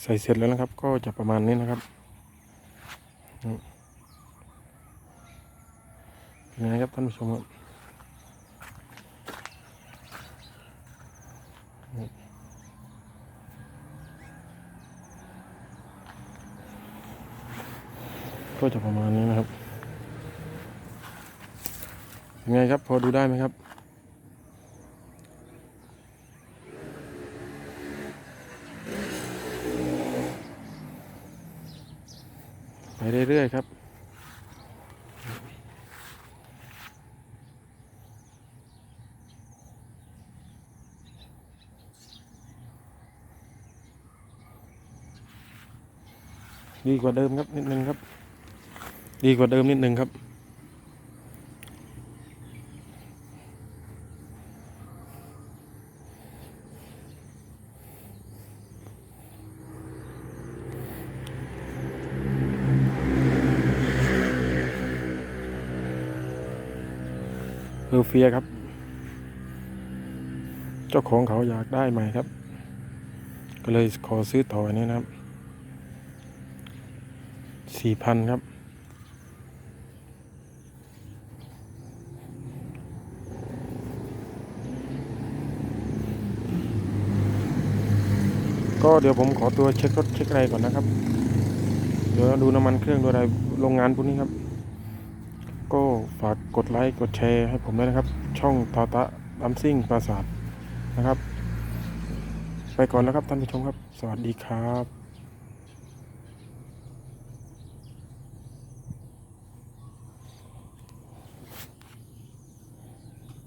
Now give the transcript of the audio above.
ใส่เสร็จแล้วนะครับ ก็จะประมาณนี้นะครับเป็นไงครับท่านผู้ชมครับก็จะประมาณนี้นะครับเป็นไงครับพอดูได้ไหมครับ ไปเรื่อยๆครับ ดีกว่าเดิมครับนิดนึงครับ ดีกว่าเดิมนิดนึงครับ เพอเฟียครับ เจ้าของเขาอยากได้ใหม่ครับ ก็เลยขอซื้อต่ออันนี้นะครับสี่พันครับ ก็เดี๋ยวผมขอตัวเช็ครถเช็คอะไรก่อนนะครับ เดี๋ยวดูน้ำมันเครื่องดูอะไรโรงงานพวกนี้ครับ ก็ฝากกดไลค์กดแชร์ให้ผมด้วยนะครับ ช่องทอตะดัมซิ่งปราสาทนะครับ ไปก่อนแล้วครับท่านผู้ชมครับ สวัสดีครับ